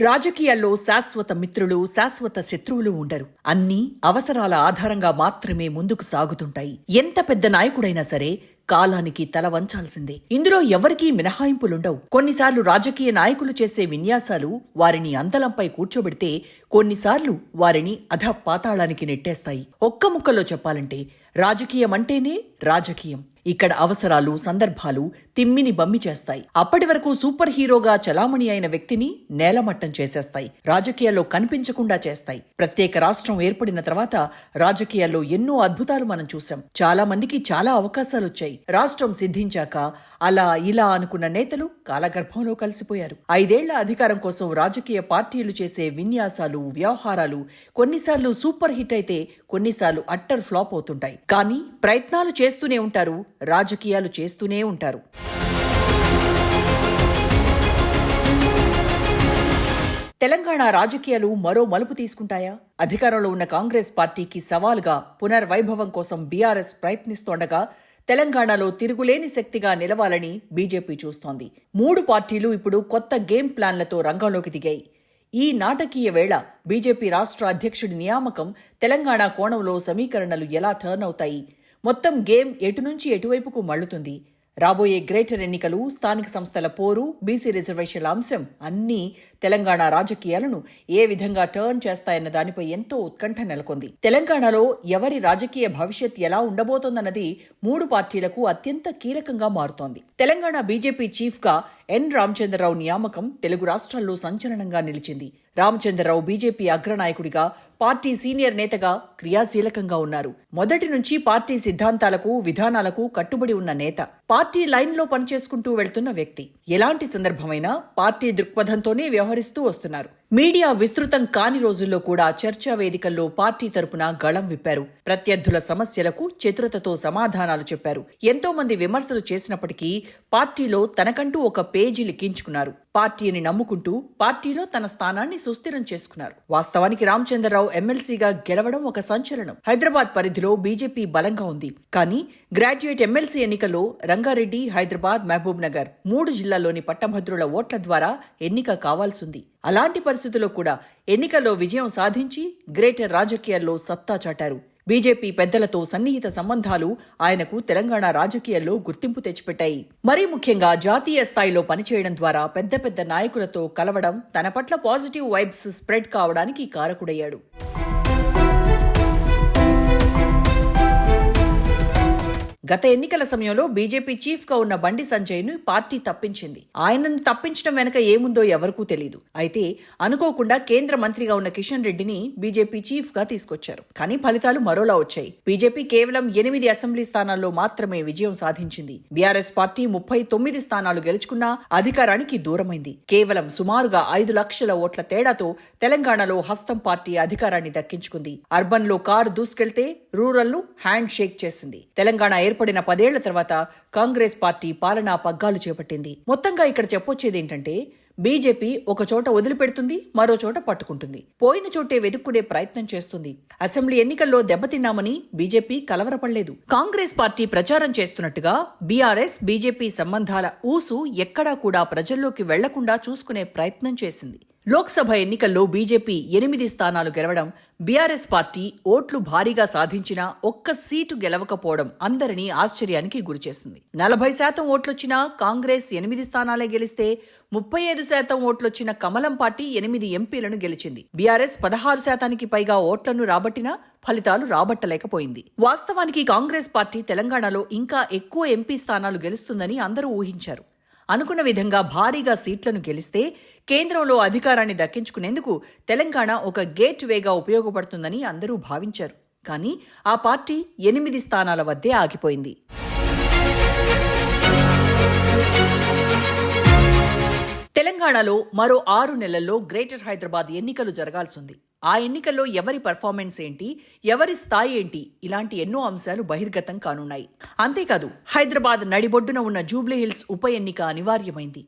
రాజకీయాల్లో శాశ్వత మిత్రులు శాశ్వత శత్రువులు ఉండరు. అన్నీ అవసరాల ఆధారంగా మాత్రమే ముందుకు సాగుతుంటాయి. ఎంత పెద్ద నాయకుడైనా సరే కాలానికి తల వంచాల్సిందే. ఇందులో ఎవరికీ మినహాయింపులుండవు. కొన్నిసార్లు రాజకీయ నాయకులు చేసే విన్యాసాలు వారిని అందలంపై కూర్చోబెడితే కొన్నిసార్లు వారిని అధ పాతాళానికి నెట్టేస్తాయి. ఒక్క ముక్కలో చెప్పాలంటే రాజకీయం అంటేనే రాజకీయం. ఇక్కడ అవసరాలు సందర్భాలు తిమ్మిని బమ్మి చేస్తాయి. అప్పటి వరకు సూపర్ హీరోగా చలామణి అయిన వ్యక్తిని నేలమట్టం చేసేస్తాయి. రాజకీయాల్లో కనిపించకుండా చేస్తాయి. ప్రత్యేక రాష్ట్రం ఏర్పడిన తర్వాత రాజకీయాల్లో ఎన్నో అద్భుతాలు మనం చూశాం. చాలా మందికి చాలా అవకాశాలు వచ్చాయి రాష్ట్రం సిద్ధించాక అలా ఇలా అనుకున్న నేతలు కాలగర్భంలో కలిసిపోయారు. ఐదేళ్ళ అధికారం కోసం రాజకీయ పార్టీలు చేసే విన్యాసాలు వ్యవహారాలు కొన్నిసార్లు సూపర్ హిట్ అయితే కొన్నిసార్లు అట్టర్ ఫ్లాప్ అవుతుంటాయి. కానీ ప్రయత్నాలు చేస్తూనే ఉంటారు రాజకీయాలు చేస్తూనే ఉంటారు. తెలంగాణ రాజకీయాలు మరో మలుపు తీసుకుంటాయా? అధికారంలో ఉన్న కాంగ్రెస్ పార్టీకి సవాలుగా పునర్వైభవం కోసం బీఆర్ఎస్ ప్రయత్నిస్తోండగా తెలంగాణలో తిరుగులేని శక్తిగా నిలవాలని బీజేపీ చూస్తోంది. మూడు పార్టీలు ఇప్పుడు కొత్త గేమ్ ప్లాన్లతో రంగంలోకి దిగాయి. ఈ నాటకీయ వేళ బీజేపీ రాష్ట్ర అధ్యక్షుడి నియామకం తెలంగాణ కోణంలో సమీకరణలు ఎలా టర్న్ అవుతాయి? మొత్తం గేమ్ ఎటు నుంచి ఎటువైపుకు మళ్ళుతుంది రాబోయే గ్రేటర్ ఎన్నికలు స్థానిక సంస్థల పోరు బీసీ రిజర్వేషన్ల అంశం అన్నీ తెలంగాణ రాజకీయాలను ఏ విధంగా టర్న్ చేస్తాయన్న దానిపై ఎంతో ఉత్కంఠ నెలకొంది. తెలంగాణలో ఎవరి రాజకీయ భవిష్యత్ ఎలా ఉండబోతోందన్నది మూడు పార్టీలకు అత్యంత కీలకంగా మారుతోంది. తెలంగాణ బీజేపీ చీఫ్గా ఎన్. రామచంద్రరావు నియామకం తెలుగు రాష్ట్రాల్లో సంచలనంగా నిలిచింది. రామచంద్రరావు బీజేపీ అగ్రనాయకుడిగా పార్టీ సీనియర్ నేతగా క్రియాశీలకంగా ఉన్నారు. మొదటి నుంచి పార్టీ సిద్ధాంతాలకు విధానాలకు కట్టుబడి ఉన్న నేత. పార్టీ లైన్లో పనిచేసుకుంటూ వెళ్తున్న వ్యక్తి. ఎలాంటి సందర్భమైనా పార్టీ దృక్పథంతోనే వ్యవహరిస్తూ వస్తున్నారు. మీడియా విస్తృతం కాని రోజుల్లో కూడా చర్చా వేదికల్లో పార్టీ తరపున గళం విప్పారు. ప్రత్యర్థుల సమస్యలకు చతురతతో సమాధానాలు చెప్పారు. ఎంతో మంది విమర్శలు చేసినప్పటికీ పార్టీలో తనకంటూ ఒక పేజీ లిఖించుకున్నారు. పార్టీని నమ్ముకుంటూ పార్టీలో తన స్థానాన్ని సుస్థిరం చేసుకున్నారు. వాస్తవానికి రామచంద్రరావు ఎమ్మెల్సీగా గెలవడం ఒక సంచలనం. హైదరాబాద్ పరిధిలో బీజేపీ బలంగా ఉంది. కానీ గ్రాడ్యుయేట్ ఎమ్మెల్సీ ఎన్నికల్లో రంగారెడ్డి హైదరాబాద్ మహబూబ్ నగర్ మూడు జిల్లాల్లోని పట్టభద్రుల ఓట్ల ద్వారా ఎన్నిక కావాల్సింది అలాంటి పరిస్థితుల్లో కూడా ఎన్నికల్లో విజయం సాధించి గ్రేటర్ రాజకీయాల్లో సత్తా చాటారు. బీజేపీ పెద్దలతో సన్నిహిత సంబంధాలు ఆయనకు తెలంగాణ రాజకీయాల్లో గుర్తింపు తెచ్చిపెట్టాయి. మరీ ముఖ్యంగా జాతీయ స్థాయిలో పనిచేయడం ద్వారా పెద్ద పెద్ద నాయకులతో కలవడం తన పట్ల పాజిటివ్ వైబ్స్ స్ప్రెడ్ కావడానికి కారకుడయ్యాడు. గత ఎన్నికల సమయంలో బీజేపీ చీఫ్గా ఉన్న బండి సంజయ్ను పార్టీ తప్పించింది. ఆయనను తప్పించడం వెనక ఏముందో ఎవరికూ తెలియదు అయితే అనుకోకుండా కేంద్ర మంత్రిగా ఉన్న కిషన్ రెడ్డిని బీజేపీ చీఫ్గా తీసుకొచ్చారు. కానీ ఫలితాలు మరోలా వచ్చాయి. బీజేపీ కేవలం ఎనిమిది అసెంబ్లీ స్థానాల్లో మాత్రమే విజయం సాధించింది. బీఆర్ఎస్ పార్టీ ముప్పై తొమ్మిది స్థానాలు గెలుచుకున్నా అధికారానికి దూరమైంది. కేవలం సుమారుగా ఐదు లక్షల ఓట్ల తేడాతో తెలంగాణలో హస్తం పార్టీ అధికారాన్ని దక్కించుకుంది. అర్బన్లో కారు దూసుకెళ్తే రూరల్ను హ్యాండ్ షేక్ చేసింది. తెలంగాణ ఏర్పడిన పదేళ్ళ తర్వాత కాంగ్రెస్ పార్టీ పాలనా పగ్గాలు చేపట్టింది. మొత్తంగా ఇక్కడ చెప్పొచ్చేది ఏంటంటే బీజేపీ ఒక చోట వదిలిపెడుతుంది మరో చోట పట్టుకుంటుంది. పోయిన చోటే వెతుక్కునే ప్రయత్నం చేస్తుంది. అసెంబ్లీ ఎన్నికల్లో దెబ్బతిన్నామని బీజేపీ కలవరపడలేదు. కాంగ్రెస్ పార్టీ ప్రచారం చేస్తున్నట్టుగా బీఆర్ఎస్ బీజేపీ సంబంధాల ఊసు ఎక్కడా కూడా ప్రజల్లోకి వెళ్ళకుండా చూసుకునే ప్రయత్నం చేసింది. లోక్సభ ఎన్నికల్లో బీజేపీ ఎనిమిది స్థానాలు గెలవడం బీఆర్ఎస్ పార్టీ ఓట్లు భారీగా సాధించినా ఒక్క సీటు గెలవకపోవడం అందరినీ ఆశ్చర్యానికి గురిచేసింది. నలభై శాతం ఓట్లొచ్చినా కాంగ్రెస్ ఎనిమిది స్థానాలే గెలిస్తే ముప్పై ఐదు శాతం ఓట్లొచ్చిన కమలం పార్టీ ఎనిమిది ఎంపీలను గెలిచింది. బీఆర్ఎస్ పదహారు శాతానికి పైగా ఓట్లను రాబట్టినా ఫలితాలు రాబట్టలేకపోయింది. వాస్తవానికి కాంగ్రెస్ పార్టీ తెలంగాణలో ఇంకా ఎక్కువ ఎంపీ స్థానాలు గెలుస్తుందని అందరూ ఊహించారు. అనుకున్న విధంగా భారీగా సీట్లను గెలిస్తే కేంద్రంలో అధికారాన్ని దక్కించుకునేందుకు తెలంగాణ ఒక గేట్ వేగా ఉపయోగపడుతుందని అందరూ భావించారు. కానీ ఆ పార్టీ ఎనిమిది స్థానాల వద్దే ఆగిపోయింది. తెలంగాణలో మరో ఆరు నెలల్లో గ్రేటర్ హైదరాబాద్ ఎన్నికలు జరగాల్సింది ఆ ఎన్నికల్లో ఎవరి పర్ఫార్మెన్స్ ఏంటి ఎవరి స్థాయి ఏంటి ఇలాంటి ఎన్నో అంశాలు బహిర్గతం కానున్నాయి. అంతేకాదు హైదరాబాద్ నడిబొడ్డున ఉన్న జూబ్లీహిల్స్ ఉప ఎన్నిక అనివార్యమైంది.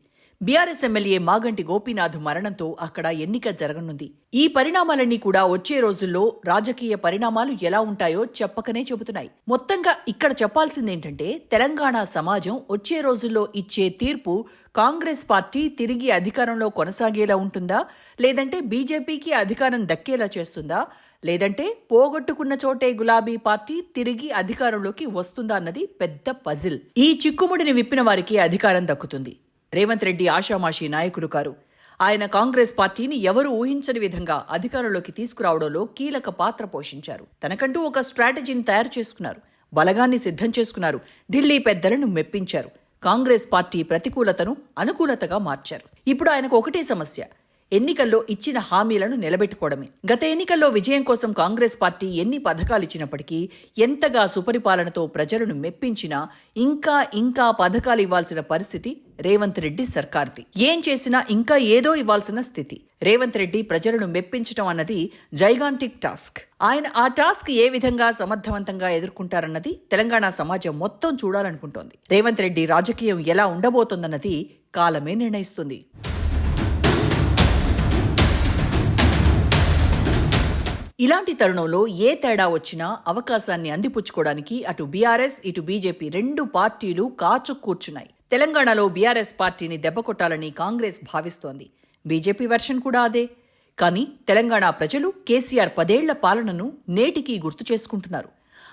బీఆర్ఎస్ ఎమ్మెల్యే మాగంటి గోపీనాథ్ మరణంతో అక్కడ ఎన్నిక జరగనుంది. ఈ పరిణామాలన్నీ కూడా వచ్చే రోజుల్లో రాజకీయ పరిణామాలు ఎలా ఉంటాయో చెప్పకనే చెబుతున్నాయి. మొత్తంగా ఇక్కడ చెప్పాల్సిందేంటంటే తెలంగాణ సమాజం వచ్చే రోజుల్లో ఇచ్చే తీర్పు కాంగ్రెస్ పార్టీ తిరిగి అధికారంలో కొనసాగేలా ఉంటుందా? లేదంటే బీజేపీకి అధికారం దక్కేలా చేస్తుందా? లేదంటే పోగొట్టుకున్న చోటే గులాబీ పార్టీ తిరిగి అధికారంలోకి వస్తుందా అన్నది పెద్ద పజిల్. ఈ చిక్కుముడిని విప్పిన వారికి అధికారం దక్కుతుంది. రేవంత్ రెడ్డి ఆషామాషి నాయకుడు కారు. ఆయన కాంగ్రెస్ పార్టీని ఎవరు ఊహించని విధంగా అధికారంలోకి తీసుకురావడంలో కీలక పాత్ర పోషించారు. తనకంటూ ఒక స్ట్రాటజీని తయారు చేసుకున్నారు. బలగాన్ని సిద్ధం చేసుకున్నారు. ఢిల్లీ పెద్దలను మెప్పించారు. కాంగ్రెస్ పార్టీ ప్రతికూలతను అనుకూలతగా మార్చారు. ఇప్పుడు ఆయనకు ఒకటే సమస్య. ఎన్నికల్లో ఇచ్చిన హామీలను నిలబెట్టుకోవడమే. గత ఎన్నికల్లో విజయం కోసం కాంగ్రెస్ పార్టీ ఎన్ని పథకాలు ఇచ్చినప్పటికీ ఎంతగా సుపరిపాలనతో ప్రజలను మెప్పించినా ఇంకా ఇంకా పథకాలు ఇవ్వాల్సిన పరిస్థితి రేవంత్ రెడ్డి సర్కార్ది. ఏం చేసినా ఇంకా ఏదో ఇవ్వాల్సిన స్థితి. రేవంత్ రెడ్డి ప్రజలను మెప్పించడం అన్నది జైగాంటిక్ టాస్క్. ఆయన ఆ టాస్క్ ఏ విధంగా సమర్థవంతంగా ఎదుర్కొంటారన్నది తెలంగాణ సమాజం మొత్తం చూడాలనుకుంటోంది. రేవంత్ రెడ్డి రాజకీయం ఎలా ఉండబోతోందన్నది కాలమే నిర్ణయిస్తుంది. ఇలాంటి తరుణంలో ఏ తేడా వచ్చినా అవకాశాన్ని అందిపుచ్చుకోవడానికి అటు బీఆర్ఎస్ ఇటు బీజేపీ రెండు పార్టీలు కాచు కూర్చున్నాయి. తెలంగాణలో బీఆర్ఎస్ పార్టీని దెబ్బకొట్టాలని కాంగ్రెస్ భావిస్తోంది. బీజేపీ వెర్షన్ కూడా అదే. కానీ తెలంగాణ ప్రజలు కేసీఆర్ పదేళ్ళ పాలనను నేటికీ గుర్తు చేసుకుంటున్నారు.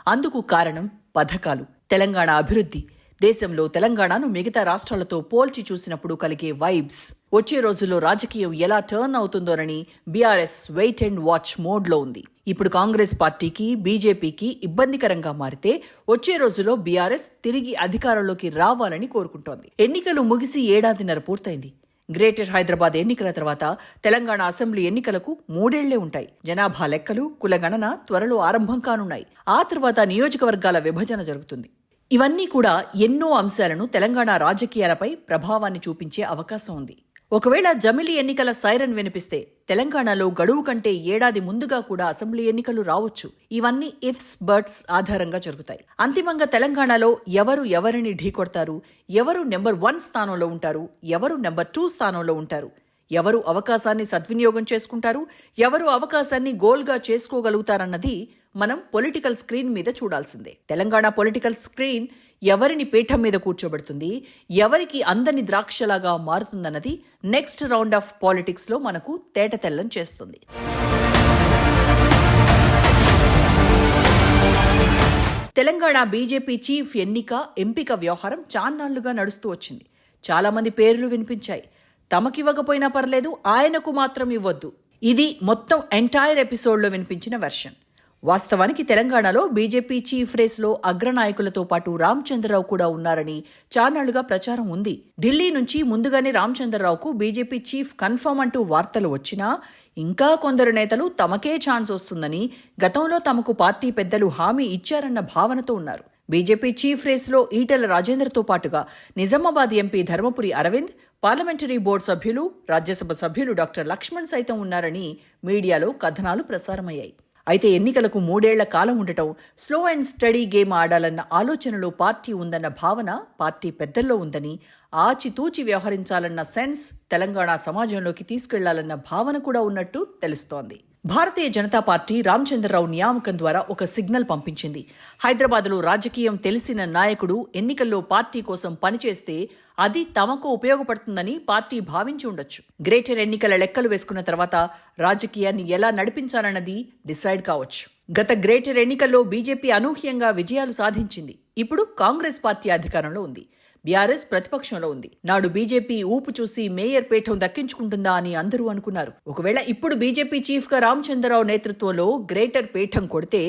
అందుకు కారణం పథకాలు. తెలంగాణ అభివృద్ధి. దేశంలో తెలంగాణను మిగతా రాష్ట్రాలతో పోల్చి చూసినప్పుడు కలిగే వైబ్స్. వచ్చే రోజుల్లో రాజకీయం ఎలా టర్న్ అవుతుందోనని బీఆర్ఎస్ వెయిట్ అండ్ వాచ్ మోడ్లో ఉంది. ఇప్పుడు కాంగ్రెస్ పార్టీకి బీజేపీకి ఇబ్బందికరంగా మారితే వచ్చే రోజుల్లో బీఆర్ఎస్ తిరిగి అధికారంలోకి రావాలని కోరుకుంటోంది. ఎన్నికలు ముగిసి ఏడాదిన్నర పూర్తయింది. గ్రేటర్ హైదరాబాద్ ఎన్నికల తర్వాత తెలంగాణ అసెంబ్లీ ఎన్నికలకు మూడేళ్ళే ఉంటాయి. జనాభా లెక్కలు కులగణన త్వరలో ఆరంభం కానున్నాయి. ఆ తర్వాత నియోజకవర్గాల విభజన జరుగుతుంది. ఇవన్నీ కూడా ఎన్నో అంశాలను తెలంగాణ రాజకీయాలపై ప్రభావాన్ని చూపించే అవకాశం ఉంది. ఒకవేళ జమిలి ఎన్నికల సైరన్ వినిపిస్తే తెలంగాణలో గడువు కంటే ఏడాది ముందుగా కూడా అసెంబ్లీ ఎన్నికలు రావచ్చు. ఇవన్నీ ఇఫ్స్ బర్డ్స్ ఆధారంగా జరుగుతాయి. అంతిమంగా తెలంగాణలో ఎవరు ఎవరిని ఢీకొడతారు ఎవరు నెంబర్ వన్ స్థానంలో ఉంటారు? ఎవరు నెంబర్ టూ స్థానంలో ఉంటారు? ఎవరు అవకాశాన్ని సద్వినియోగం చేసుకుంటారు? ఎవరు అవకాశాన్ని గోల్గా చేసుకోగలుగుతారన్నది మనం పొలిటికల్ స్క్రీన్ మీద చూడాల్సిందే. తెలంగాణ పొలిటికల్ స్క్రీన్ ఎవరిని పీఠం మీద కూర్చోబెడుతుంది? ఎవరికి అందని ద్రాక్షలాగా మారుతుందన్నది నెక్స్ట్ రౌండ్ ఆఫ్ పాలిటిక్స్లో మనకు తేటతెల్లం చేస్తుంది. తెలంగాణ బీజేపీ చీఫ్ ఎన్నిక ఎంపిక వ్యవహారం చాన్నాళ్ళుగా నడుస్తూ వచ్చింది. చాలామంది పేర్లు వినిపించాయి. తమకివ్వకపోయినా పర్లేదు ఆయనకు మాత్రం ఇవ్వద్దు. ఇది మొత్తం ఎంటైర్ ఎపిసోడ్లో వినిపించిన వెర్షన్. వాస్తవానికి తెలంగాణలో బీజేపీ చీఫ్ రేస్లో అగ్రనాయకులతో పాటు రామచంద్రరావు కూడా ఉన్నారని చానాళ్ళుగా ప్రచారం ఉంది. ఢిల్లీ నుంచి ముందుగానే రామచంద్రరావుకు బీజేపీ చీఫ్ కన్ఫర్మ్ అంటూ వార్తలు వచ్చినా ఇంకా కొందరు నేతలు తమకే ఛాన్స్ వస్తుందని గతంలో తమకు పార్టీ పెద్దలు హామీ ఇచ్చారన్న భావనతో ఉన్నారు. బీజేపీ చీఫ్ రేస్లో ఈటెల రాజేందర్తో పాటుగా Nizamabad MP Dharmapuri Arvind parliamentary board సభ్యులు రాజ్యసభ సభ్యులు డాక్టర్ లక్ష్మణ్ సైతం ఉన్నారని మీడియాలో కథనాలు ప్రసారమయ్యాయి. అయితే ఎన్నికలకు మూడేళ్ళ కాలం ఉండటం స్లో అండ్ స్టడీ గేమ్ ఆడాలన్న ఆలోచనలో పార్టీ ఉందన్న భావన పార్టీ పెద్దల్లో ఉందని ఆచితూచి వ్యవహరించాలన్న సెన్స్ తెలంగాణ సమాజంలోకి తీసుకెళ్ళాలన్న భావన కూడా ఉన్నట్టు తెలుస్తోంది. భారతీయ జనతా పార్టీ రామచంద్రరావు నియామకం ద్వారా ఒక సిగ్నల్ పంపించింది. హైదరాబాద్లో రాజకీయం తెలిసిన నాయకుడు ఎన్నికల్లో పార్టీ కోసం పనిచేస్తే అది తమకు ఉపయోగపడుతుందని పార్టీ భావించి ఉండొచ్చు. గ్రేటర్ ఎన్నికల లెక్కలు వేసుకున్న తర్వాత రాజకీయాన్ని ఎలా నడిపించాలన్నది డిసైడ్ కావచ్చు. గత గ్రేటర్ ఎన్నికల్లో బీజేపీ అనూహ్యంగా విజయాలు సాధించింది. ఇప్పుడు కాంగ్రెస్ పార్టీ అధికారంలో ఉంది. బీఆర్ఎస్ ప్రతిపక్షంలో ఉంది. నాడు బీజేపీ ఊపు చూసి మేయర్ పీఠం దక్కించుకుంటుందా అని అందరూ అనుకున్నారు. ఒకవేళ ఇప్పుడు బీజేపీ చీఫ్గా రామచంద్రరావు నేతృత్వంలో గ్రేటర్ పీఠం కొడితే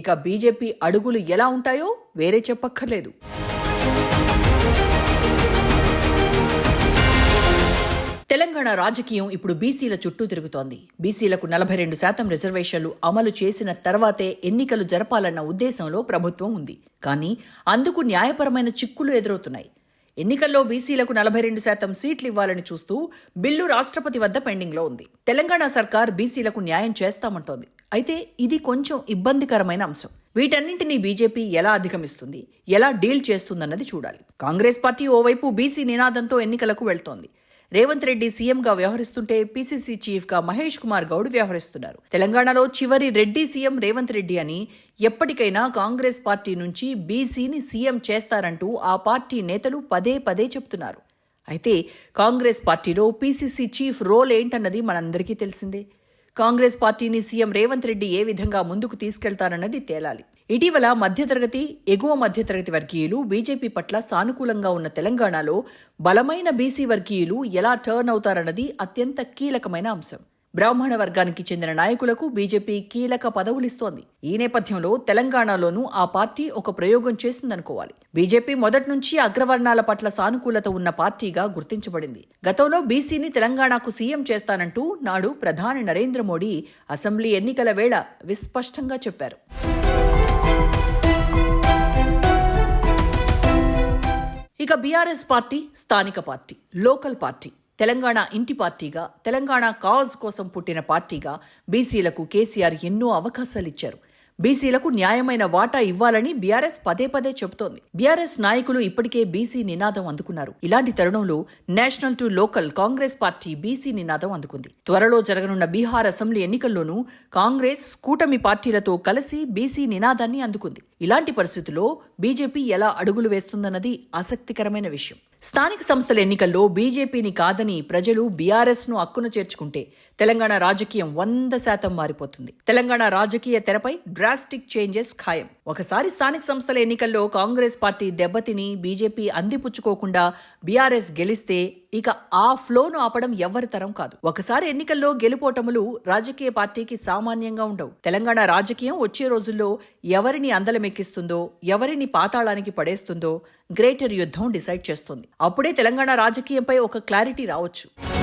ఇక బీజేపీ అడుగులు ఎలా ఉంటాయో వేరే చెప్పక్కర్లేదు. తెలంగాణ రాజకీయం ఇప్పుడు బీసీల చుట్టూ తిరుగుతోంది. బీసీలకు నలభై రెండు శాతం రిజర్వేషన్లు అమలు చేసిన తర్వాతే ఎన్నికలు జరపాలన్న ఉద్దేశంలో ప్రభుత్వం ఉంది. కానీ అందుకు న్యాయపరమైన చిక్కులు ఎదురవుతున్నాయి. ఎన్నికల్లో బీసీలకు నలభై రెండు శాతం సీట్లు ఇవ్వాలని చూస్తూ బిల్లు రాష్ట్రపతి వద్ద పెండింగ్లో ఉంది. తెలంగాణ సర్కార్ బీసీలకు న్యాయం చేస్తామంటోంది. అయితే ఇది కొంచెం ఇబ్బందికరమైన అంశం. వీటన్నింటినీ బీజేపీ ఎలా అధిగమిస్తుంది? ఎలా డీల్ చేస్తుందన్నది చూడాలి. కాంగ్రెస్ పార్టీ ఓవైపు బీసీ నినాదంతో ఎన్నికలకు వెళ్తోంది. రేవంత్ రెడ్డి సీఎంగా వ్యవహరిస్తుంటే పీసీసీ చీఫ్గా మహేష్ కుమార్ గౌడ్ వ్యవహరిస్తున్నారు. తెలంగాణలో చివరి రెడ్డి సీఎం రేవంత్ రెడ్డి అని ఎప్పటికైనా కాంగ్రెస్ పార్టీ నుంచి బీసీని సీఎం చేస్తారంటూ ఆ పార్టీ నేతలు పదే పదే చెప్తున్నారు. అయితే కాంగ్రెస్ పార్టీలో పీసీసీ చీఫ్ రోల్ ఏంటన్నది మనందరికీ తెలిసిందే. కాంగ్రెస్ పార్టీని సీఎం రేవంత్ రెడ్డి ఏ విధంగా ముందుకు తీసుకెళ్తారన్నది తేలాలి. ఇటీవల మధ్యతరగతి ఎగువ మధ్యతరగతి వర్గీయులు బీజేపీ పట్ల సానుకూలంగా ఉన్న తెలంగాణలో బలమైన బీసీ వర్గీయులు ఎలా టర్న్ అవుతారన్నది అత్యంత కీలకమైన అంశం. బ్రాహ్మణ వర్గానికి చెందిన నాయకులకు బీజేపీ కీలక పదవులిస్తోంది. ఈ నేపథ్యంలో తెలంగాణలోనూ ఆ పార్టీ ఒక ప్రయోగం చేసిందనుకోవాలి. బీజేపీ మొదటి నుంచి అగ్రవర్ణాల పట్ల సానుకూలత ఉన్న పార్టీగా గుర్తించబడింది. గతంలో బీసీని తెలంగాణకు సీఎం చేస్తానంటూ నాడు ప్రధాని నరేంద్ర మోడీ అసెంబ్లీ ఎన్నికల వేళ విస్పష్టంగా చెప్పారు. ఇక బీఆర్ఎస్ పార్టీ స్థానిక పార్టీ లోకల్ పార్టీ తెలంగాణ ఇంటి పార్టీగా తెలంగాణ కాజ్ కోసం పుట్టిన పార్టీగా బీసీలకు కేసీఆర్ ఎన్నో అవకాశాలు ఇచ్చారు. బీసీలకు న్యాయమైన వాటా ఇవ్వాలని బీఆర్ఎస్ పదే పదే చెబుతోంది. బీఆర్ఎస్ నాయకులు ఇప్పటికే బీసీ నినాదం అందుకున్నారు. ఇలాంటి తరుణంలో national to local Congress party BC నినాదం అందుకుంది. త్వరలో జరగనున్న బీహార్ అసెంబ్లీ ఎన్నికల్లోనూ కాంగ్రెస్ కూటమి పార్టీలతో కలిసి బీసీ నినాదాన్ని అందుకుంది. ఇలాంటి పరిస్థితుల్లో బీజేపీ ఎలా అడుగులు వేస్తుందన్నది ఆసక్తికరమైన విషయం. స్థానిక సంస్థల ఎన్నికల్లో బీజేపీని కాదని ప్రజలు బీఆర్ఎస్ను అక్కున చేర్చుకుంటే తెలంగాణ రాజకీయం వంద శాతం మారిపోతుంది. తెలంగాణ రాజకీయ తెరపై డ్రాస్టిక్ చేంజెస్ ఖాయం. ఒకసారి స్థానిక సంస్థల ఎన్నికల్లో కాంగ్రెస్ పార్టీ దెబ్బతిని బీజేపీ అందిపుచ్చుకోకుండా బీఆర్ఎస్ గెలిస్తే ఇక ఆ ఫ్లోను ఆపడం ఎవ్వరి తరం కాదు. ఒకసారి ఎన్నికల్లో గెలుపోటములు రాజకీయ పార్టీకి సామాన్యంగా ఉండవు. తెలంగాణ రాజకీయం వచ్చే రోజుల్లో ఎవరిని అందలమెక్కిస్తుందో ఎవరిని పాతాళానికి పడేస్తుందో గ్రేటర్ యుద్ధం డిసైడ్ చేస్తుంది. అప్పుడే తెలంగాణ రాజకీయంపై ఒక క్లారిటీ రావచ్చు.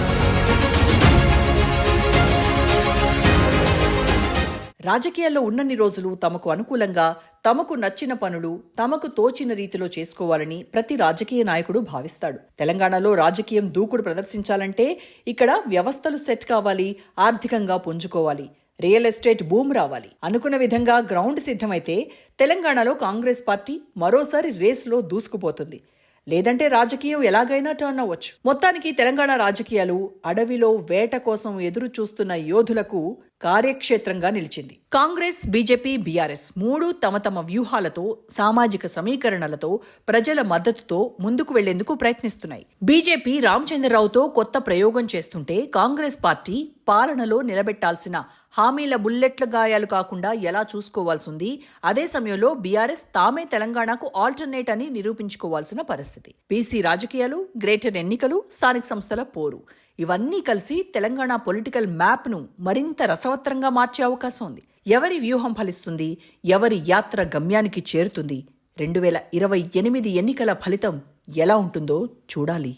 రాజకీయాల్లో ఉన్నన్ని రోజులు తమకు అనుకూలంగా తమకు నచ్చిన పనులు తమకు తోచిన రీతిలో చేసుకోవాలని ప్రతి రాజకీయ నాయకుడు భావిస్తాడు. తెలంగాణలో రాజకీయం దూకుడు ప్రదర్శించాలంటే ఇక్కడ వ్యవస్థలు సెట్ కావాలి ఆర్థికంగా పుంజుకోవాలి రియల్ ఎస్టేట్ బూమ్ రావాలి. అనుకున్న విధంగా గ్రౌండ్ సిద్ధమైతే తెలంగాణలో కాంగ్రెస్ పార్టీ మరోసారి రేస్లో దూసుకుపోతుంది. లేదంటే రాజకీయం ఎలాగైనా టర్న్ అవ్వచ్చు. మొత్తానికి తెలంగాణ రాజకీయాలు అడవిలో వేట కోసం ఎదురు చూస్తున్న యోధులకు కార్యక్షేత్రంగా నిలిచింది. కాంగ్రెస్ బీజేపీ బీఆర్ఎస్ మూడు తమ తమ వ్యూహాలతో సామాజిక సమీకరణలతో ప్రజల మద్దతుతో ముందుకు వెళ్ళేందుకు ప్రయత్నిస్తున్నాయి. బీజేపీ రామచంద్రరావుతో కొత్త ప్రయోగం చేస్తుంటే కాంగ్రెస్ పార్టీ పాలనలో నిలబెట్టాల్సిన హామీల బుల్లెట్ల గాయాలు కాకుండా ఎలా చూసుకోవాల్సింది? అదే సమయంలో బీఆర్ఎస్ తామే తెలంగాణకు ఆల్టర్నేట్ అని నిరూపించుకోవాల్సిన పరిస్థితి. బీసీ రాజకీయాలు గ్రేటర్ ఎన్నికలు స్థానిక సంస్థల పోరు. ఇవన్నీ కలిసి తెలంగాణ పొలిటికల్ మ్యాప్ను మరింత రసవత్రంగా మార్చే అవకాశం ఉంది. ఎవరి వ్యూహం ఫలిస్తుంది? ఎవరి యాత్ర గమ్యానికి చేరుతుంది? రెండు వేల ఇరవై ఎనిమిది ఎన్నికల ఫలితం ఎలా ఉంటుందో చూడాలి.